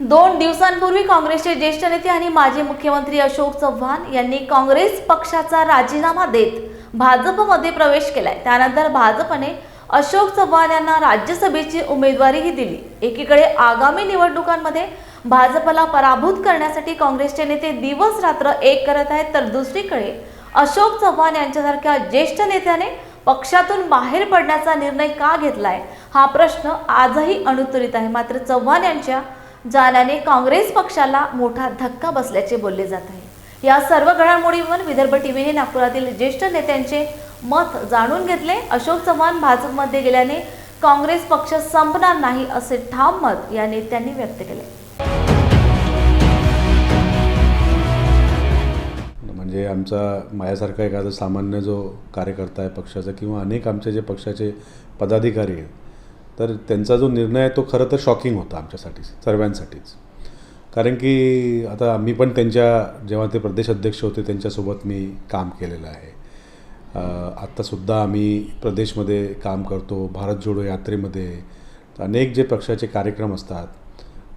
दोन दिवसांपूर्वी काँग्रेसचे ज्येष्ठ नेते आणि माजी मुख्यमंत्री अशोक चव्हाण यांनी काँग्रेस पक्षाचा राजीनामा देत भाजपमध्ये प्रवेश केलाय. त्यानंतर भाजपने अशोक चव्हाण यांना राज्यसभेची उमेदवारीही दिली. एकीकडे आगामी निवडणुकांमध्ये भाजपला पराभूत करण्यासाठी काँग्रेसचे नेते दिवस रात्र एक करत आहेत तर दुसरीकडे अशोक चव्हाण यांच्यासारख्या ज्येष्ठ नेत्याने पक्षातून बाहेर पडण्याचा निर्णय का घेतलाय? हा प्रश्न आजही अनुत्तरित आहे. मात्र चव्हाण यांच्या जाण्याने काँग्रेस पक्षाला मोठा धक्का बसल्याचे बोलले जात आहे. या सर्व घडामोडीवर विदर्भ टीव्हीने नागपुरातील ज्येष्ठ नेत्यांचे मत जाणून घेतले. अशोक चव्हाण भाजपमध्ये गेल्याने काँग्रेस पक्ष संपणार नाही असे ठाम मत या नेत्यांनी व्यक्त केले. म्हणजे आमचा माझ्यासारखा एखादा सामान्य जो कार्यकर्ता आहे पक्षाचा किंवा अनेक आमचे जे पक्षाचे पदाधिकारी आहेत तर त्यांचा जो निर्णय आहे तो खरं तर शॉकिंग होता आमच्यासाठी सर्वांसाठीच. कारण की आता आम्ही पण त्यांच्या जेव्हा ते प्रदेश अध्यक्ष होते त्यांच्यासोबत मी काम केलेलं आहे. आत्तासुद्धा आम्ही प्रदेशमध्ये काम करतो भारत जोडो यात्रेमध्ये. अनेक जे पक्षाचे कार्यक्रम असतात.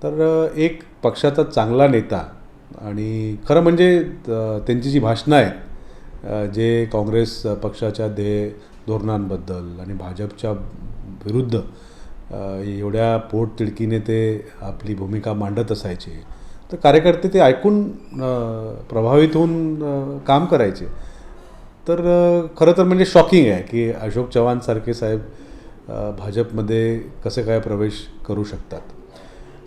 तर एक पक्षाचा चांगला नेता आणि खरं म्हणजे त्यांची जी भाषणं आहेत जे काँग्रेस पक्षाच्या ध्येय धोरणांबद्दल आणि भाजपच्या विरुद्ध एवढ्या पोट तिडकीने ते आपली भूमिका मांडत असायचे. तर कार्यकर्ते ते ऐकून प्रभावित होऊन काम करायचे. तर खरं तर म्हणजे शॉकिंग आहे की अशोक चव्हाणसारखे साहेब भाजपमध्ये कसे काय प्रवेश करू शकतात.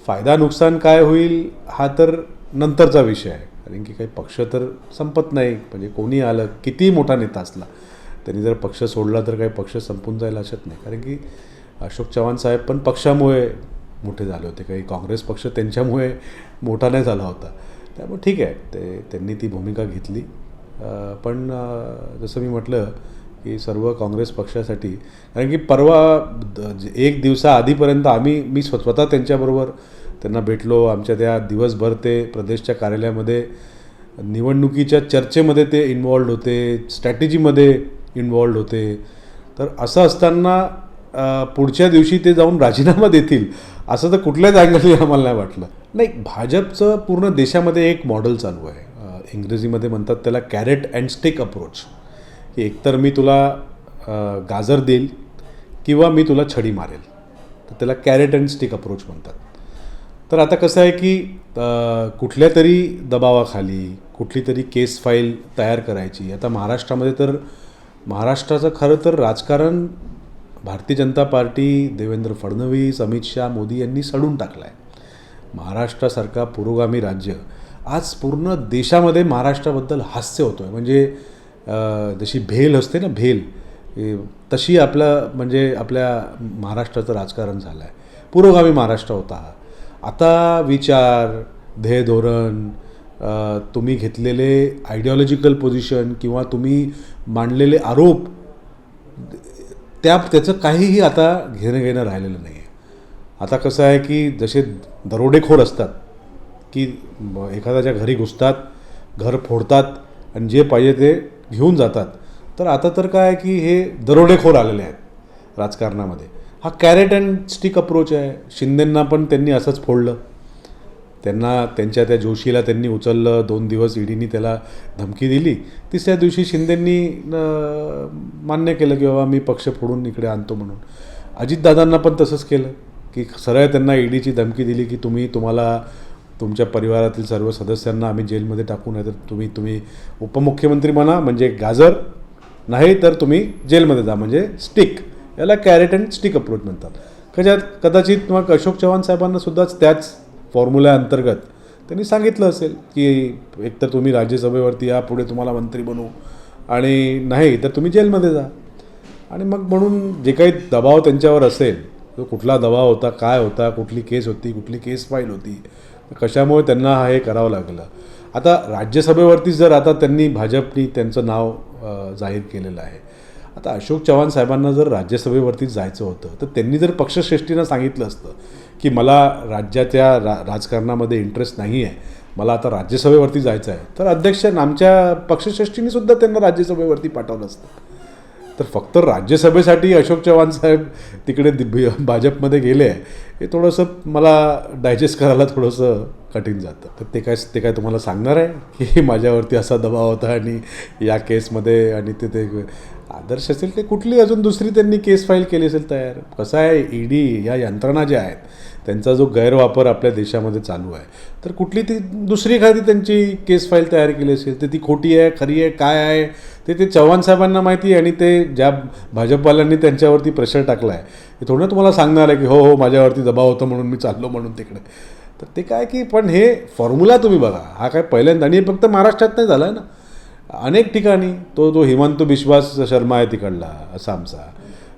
फायदा नुकसान काय होईल हा तर नंतरचा विषय आहे. कारण की काही पक्ष तर संपत नाही. म्हणजे कोणी आलं कितीही मोठा नेता असला त्यांनी जर पक्ष सोडला तर काही पक्ष संपून जायला अशत नाही. कारण की अशोक चव्हाण साहेब पण पक्षामुळे मोठे झाले होते. काही काँग्रेस पक्ष त्यांच्यामुळे मोठा नाही झाला होता. त्यामुळे ठीक आहे ते त्यांनी ती भूमिका घेतली. पण जसं मी म्हटलं की सर्व काँग्रेस पक्षासाठी कारण की परवा द- एक दिवसाआधीपर्यंत आम्ही मी स्व स्वतः त्यांच्याबरोबर त्यांना भेटलो. आमच्या त्या दिवसभर ते प्रदेशच्या कार्यालयामध्ये निवडणुकीच्या चर्चेमध्ये ते इन्वॉल्ड होते स्ट्रॅटेजीमध्ये इन्वॉल्ड होते. तर असं असताना पुढच्या दिवशी ते जाऊन राजीनामा देतील असं तर कुठल्याच अँगलनी आम्हाला नाही वाटलं. नाही भाजपचं पूर्ण देशामध्ये एक मॉडेल चालू आहे. इंग्रजीमध्ये म्हणतात त्याला कॅरेट अँड स्टिक अप्रोच की एकतर मी तुला गाजर देईल किंवा मी तुला छडी मारेल. तर त्याला कॅरेट अँड स्टिक अप्रोच म्हणतात. तर आता कसं आहे की कुठल्या तरी दबावाखाली कुठली तरी केस फाईल तयार करायची. आता महाराष्ट्रामध्ये तर महाराष्ट्राचं खरं तर राजकारण भारतीय जनता पार्टी देवेंद्र फडणवीस अमित शहा मोदी यांनी सडून टाकला आहे महाराष्ट्रासारखा पुरोगामी राज्य. आज पूर्ण देशामध्ये महाराष्ट्राबद्दल हास्य होतो आहे म्हणजे जशी भेल असते ना भेल तशी आपलं म्हणजे आपल्या महाराष्ट्राचं राजकारण झालं आहे पुरोगामी महाराष्ट्र होता हा. आता विचार ध्येय धोरण तुम्ही घेतलेले आयडिओलॉजिकल पोझिशन किंवा तुम्ही मांडलेले आरोप त्या त्याचं काहीही आता घेणं घेणं राहिलेलं नाही आहे आता कसं आहे की जसे दरोडेखोर असतात की एखाद्याच्या घरी घुसतात घर फोडतात आणि जे पाहिजे ते घेऊन जातात तर आता तर काय आहे की हे दरोडेखोर आलेले आहेत राजकारणामध्ये. हा कॅरेट अँड स्टिक अप्रोच आहे. शिंदेंना पण त्यांनी असंच फोडलं. त्यांना त्यांच्या त्या जोशीला त्यांनी उचललं दोन दिवस ईडीनी त्याला धमकी दिली. तिसऱ्या दिवशी शिंदेंनी मान्य केलं की बाबा मी पक्ष फोडून इकडे आणतो म्हणून. अजितदादांना पण तसंच केलं की सरळ त्यांना ईडीची धमकी दिली की तुम्ही तुम्हाला तुमच्या परिवारातील सर्व सदस्यांना आम्ही जेलमध्ये टाकू नाही तर तुम्ही तुम्ही उपमुख्यमंत्री म्हणा म्हणजे गाजर नाही तर तुम्ही जेलमध्ये जा म्हणजे स्टिक. याला कॅरेट अँड स्टिक अप्रोच म्हणतात. कशात कदाचित मग अशोक चव्हाण साहेबांना सुद्धाच त्याच फॉर्म्युल्या अंतर्गत त्यांनी सांगितलं असेल की एकतर तुम्ही राज्यसभेवरती या पुढे तुम्हाला मंत्री बनवू आणि नाही तर तुम्ही जेलमध्ये जा. आणि मग म्हणून जे काही दबाव त्यांच्यावर असेल तो कुठला दबाव होता काय होता कुठली केस होती कुठली केस फाईल होती कशामुळे त्यांना हे करावं लागलं? आता राज्यसभेवरती जर आता त्यांनी भाजपनी त्यांचं नाव जाहीर केलेलं आहे. आता अशोक चव्हाण साहेबांना जर राज्यसभेवरती जायचं होतं तर त्यांनी जर पक्षश्रेष्ठीनं सांगितलं असतं की मला राज्याच्या रा राजकारणामध्ये इंटरेस्ट नाही आहे मला आता राज्यसभेवरती जायचं आहे तर अध्यक्ष आमच्या पक्षश्रेष्ठीने सुद्धा त्यांना राज्यसभेवरती पाठवलं असतं. तर फक्त राज्यसभेसाठी अशोक चव्हाण साहेब तिकडे भाजपमध्ये गेले हे थोडंसं मला डायजेस्ट करायला थोडंसं कठीण जातं. तर ते काय ते काय तुम्हाला सांगणार आहे? की माझ्यावरती असा दबाव होता आणि या केसमध्ये आणि ते ते आदर्श असेल ते कुठली अजून दुसरी त्यांनी केस फाईल केली असेल तयार? कसं आहे? ईडी या यंत्रणा ज्या आहेत त्यांचा जो गैरवापर आपल्या देशामध्ये चालू आहे. तर कुठली ती दुसरी एखादी त्यांची केस फाईल तयार केली असेल तर ती खोटी आहे खरी आहे काय आहे ते ते चव्हाण साहेबांना माहिती आहे आणि ते ज्या भाजपवाल्यांनी त्यांच्यावरती प्रेशर टाकला आहे ते थोडं तुम्हाला सांगणार आहे की हो हो माझ्यावरती दबाव होता म्हणून मी चाललो म्हणून तिकडे. तर ते काय की पण हे फॉर्म्युला तुम्ही बघा हा काय पहिल्यांदा आणि हे फक्त महाराष्ट्रात नाही झाला आहे ना. अनेक ठिकाणी तो जो हिमंत बिश्वास शर्मा आहे तिकडला आसामचा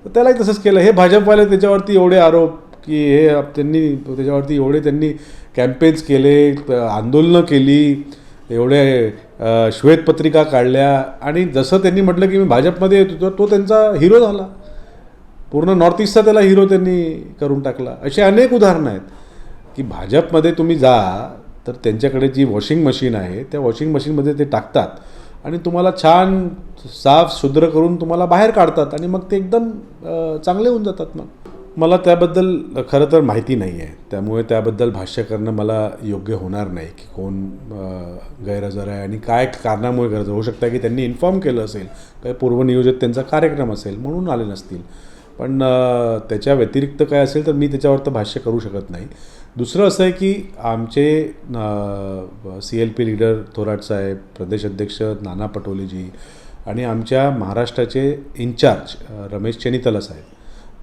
तर त्यालाही तसंच केलं. हे भाजपवाले त्याच्यावरती एवढे आरोप की हे त्यांनी त्याच्यावरती एवढे त्यांनी कॅम्पेन्स केले आंदोलनं केली एवढे श्वेतपत्रिका काढल्या आणि जसं त्यांनी म्हटलं की मी भाजपमध्ये येतो तर तो त्यांचा हिरो झाला. पूर्ण नॉर्थ ईस्टचा त्याला हिरो त्यांनी करून टाकला. असे अनेक उदाहरणं आहेत की भाजपमध्ये तुम्ही जा तर त्यांच्याकडे जी वॉशिंग मशीन आहे त्या वॉशिंग मशीनमध्ये ते टाकतात आणि तुम्हाला छान साफ शुद्र करून तुम्हाला बाहेर काढतात आणि मग ते एकदम चांगले होऊन जातात मग. मला त्याबद्दल खरं तर माहिती नाही आहे. त्यामुळे त्याबद्दल भाष्य करणं मला योग्य होणार नाही की कोण गैरहजर आहे आणि काय कारणामुळे गरज होऊ शकतं की त्यांनी इन्फॉर्म केलं असेल काही पूर्वनियोजित त्यांचा कार्यक्रम असेल म्हणून आले नसतील. पण त्याच्या व्यतिरिक्त काय असेल तर मी त्याच्यावर तर भाष्य करू शकत नाही. दुसरं असं आहे की आमचे C L P leader Thorat साहेब प्रदेश अध्यक्ष नाना पटोलेजी आणि आमच्या महाराष्ट्राचे इन्चार्ज रमेश चेनितला साहेब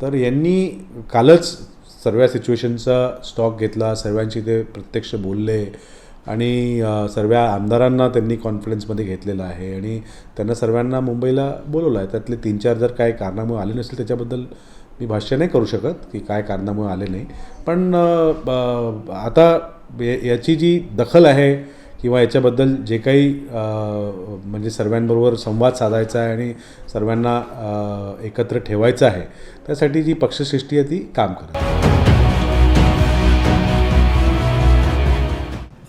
तर यांनी कालच सर्व सिच्युएशनचा स्टॉक घेतला सर्वांशी ते प्रत्यक्ष बोलले आणि सर्व आमदारांना त्यांनी कॉन्फरन्समध्ये घेतलेलं आहे आणि त्यांना सर्वांना मुंबईला बोलवलं आहे त्यातले तीन चार जर काय कारणामुळे आले नसेल त्याच्याबद्दल मी भाष्य नाही करू शकत की काय कारणामुळे आले नाही. पण ब- आता याची जी दखल आहे किंवा याच्याबद्दल जे काही म्हणजे सर्वांबरोबर संवाद साधायचा आहे आणि सर्वांना एकत्र ठेवायचं आहे त्यासाठी जी पक्षश्रेष्ठी आहे ती काम करत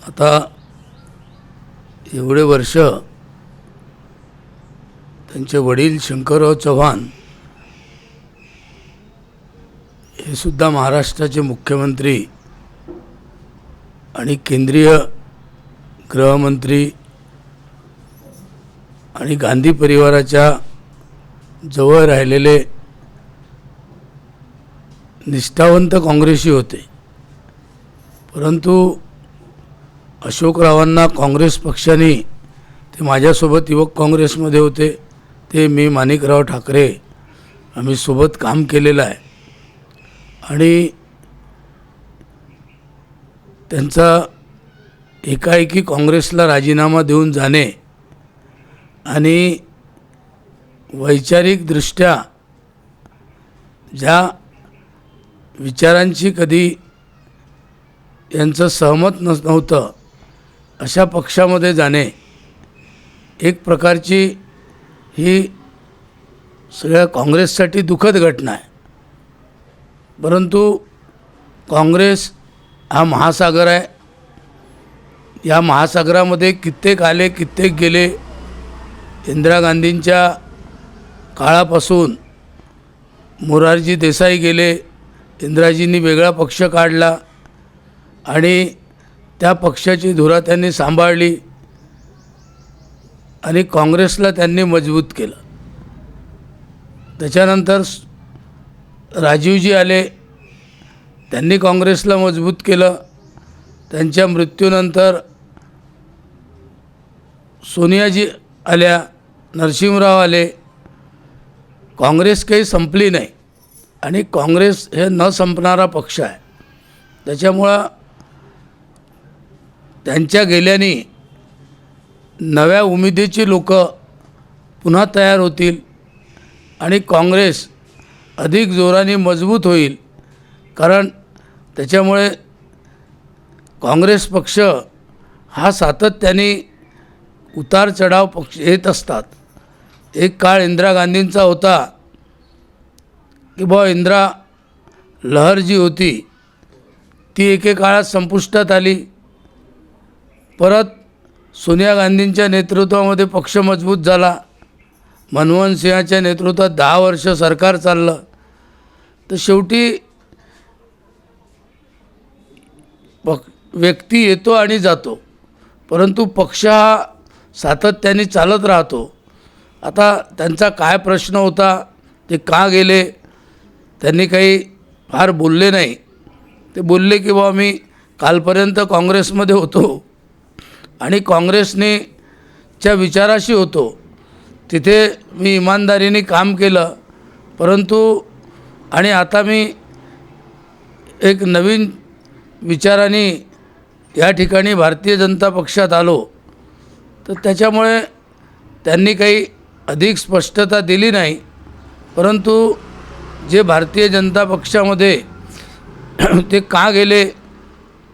आता एवढे वर्ष त्यांचे वडील शंकरराव चव्हाण हे सुद्धा महाराष्ट्राचे मुख्यमंत्री आणि केंद्रीय गृहमंत्री आणि गांधी परिवाराच्या जवळ राहिलेले निष्ठावंत काँग्रेसी होते. परंतु अशोकरावांना काँग्रेस पक्षाने ते माझ्यासोबत युवक काँग्रेसमध्ये होते ते मी माणिकराव ठाकरे आम्ही सोबत काम केलेलं आहे. आणि त्यांचा एकाएकी काँग्रेसला राजीनामा देऊन जाणे आणि वैचारिकदृष्ट्या ज्या विचारांची कधी यांचं सहमत नस नव्हतं अशा पक्षामध्ये जाणे एक प्रकारची ही सगळ्या काँग्रेससाठी दुःखद घटना आहे. परंतु काँग्रेस हा महासागर आहे. या महासागरामध्ये कित्येक आले कित्येक गेले. इंदिरा गांधींच्या काळापासून मोरारजी देसाई गेले इंदिराजींनी वेगळा पक्ष काढला आणि त्या पक्षाची धुरा त्यांनी सांभाळली आणि काँग्रेसला त्यांनी मजबूत केलं. त्याच्यानंतर राजीवजी आले त्यांनी काँग्रेसला मजबूत केलं. त्यांच्या मृत्यूनंतर सोनियाजी आल्या नरसिंहराव आले. काँग्रेस काही संपली नाही. आणि काँग्रेस हे न संपणारा पक्ष आहे. त्याच्यामुळं त्यांच्या गेल्याने नव्या उमेदीची लोक पुन्हा तयार होतील आणि काँग्रेस अधिक जोराने मजबूत होईल. कारण त्याच्यामुळे काँग्रेस पक्ष हा सातत्याने उतार चढाव पक्ष येत असतात. एक काळ इंदिरा गांधींचा होता की बुवा इंदिरा लहर जी होती. ती एके काळात संपुष्टात आली. परत सोनिया गांधींच्या नेतृत्वामध्ये पक्ष मजबूत झाला. मनमोहन सिंहाच्या नेतृत्वात दहा वर्ष सरकार चाललं. तर शेवटी पक व्यक्ती येतो आणि जातो. परंतु पक्ष हा सातत्याने चालत राहतो. आता त्यांचा काय प्रश्न होता ते का गेले त्यांनी काही फार बोलले नाही. ते बोलले की बा मी कालपर्यंत काँग्रेसमध्ये होतो आणि काँग्रेसने च्या विचाराशी होतो. तिथे मी इमानदारीने काम केलं परंतु आणि आता मी एक नवीन विचाराने या ठिकाणी भारतीय जनता पक्षात आलो. तर त्याच्यामुळे त्यांनी काही अधिक स्पष्टता दिली नाही. परंतु जे भारतीय जनता पक्षामध्ये ते का गेले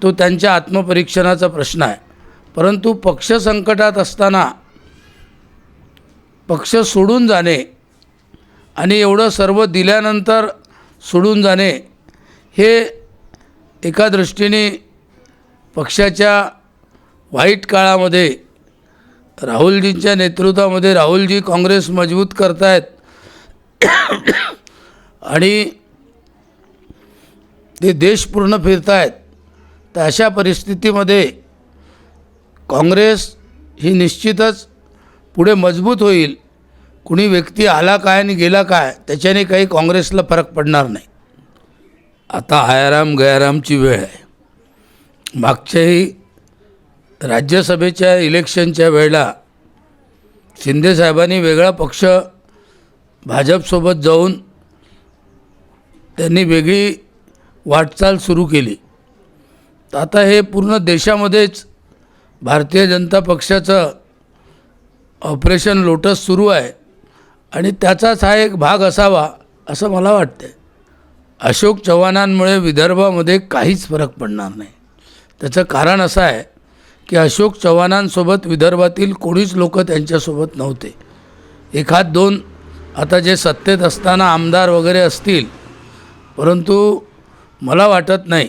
तो त्यांच्या आत्मपरीक्षणाचा प्रश्न आहे. परंतु पक्ष संकटात असताना पक्ष सोडून जाणे आणि एवढं सर्व दिल्यानंतर सोडून जाणे हे एका दृष्टीने पक्षाच्या वाईट काळामध्ये राहुलजींच्या नेतृत्वामध्ये राहुलजी काँग्रेस मजबूत करतायत. आणि ते देश पूर्ण फिरतायत. तर अशा परिस्थितीमध्ये काँग्रेस ही निश्चितच पुढे मजबूत होईल. कुणी व्यक्ती आला काय आणि गेला काय त्याच्याने काही काँग्रेसला फरक पडणार नाही. आता आयाराम गयारामची वेळ आहे. मागच्याही राज्यसभेच्या इलेक्शनच्या वेळेला शिंदेसाहेबांनी वेगळा पक्ष भाजपसोबत जाऊन त्यांनी वेगळी वाटचाल सुरू केली. तर आता हे पूर्ण देशामध्येच भारतीय जनता पक्षाचं ऑपरेशन लोटस सुरू आहे आणि त्याचाच हा एक भाग असावा असं मला वाटतं अशोक चव्हाणांमुळे विदर्भामध्ये काहीच फरक पडणार नाही. त्याचं कारण असं आहे की अशोक चव्हाणांसोबत विदर्भातील कोणीच लोक त्यांच्यासोबत नव्हते. एखाद दोन आता जे सत्तेत असताना आमदार वगैरे असतील परंतु मला वाटत नाही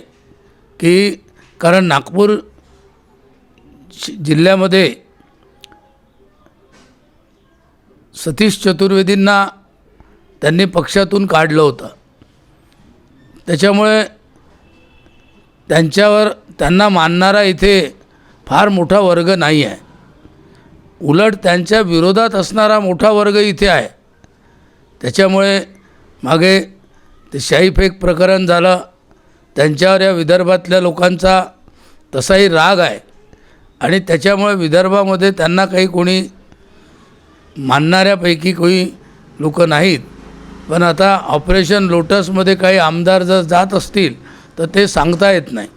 की कारण नागपूर शि- जिल्ह्यामध्ये सतीश चतुर्वेदींना त्यांनी पक्षातून काढलं होतं. त्याच्यामुळे त्यांच्यावर त्यांना मानणारा इथे फार मोठा वर्ग नाही आहे. उलट त्यांच्या विरोधात असणारा मोठा वर्ग इथे आहे. त्याच्यामुळे मागे ते शाही फेक प्रकरण झालं. त्यांच्यावर या विदर्भातल्या लोकांचा तसाही राग आहे. आणि त्याच्यामुळे विदर्भामध्ये त्यांना काही कोणी मानणाऱ्यापैकी कोणी लोक नाहीत. पण आता ऑपरेशन लोटसमध्ये काही आमदार जर जात असतील तर ते सांगता येत नाही.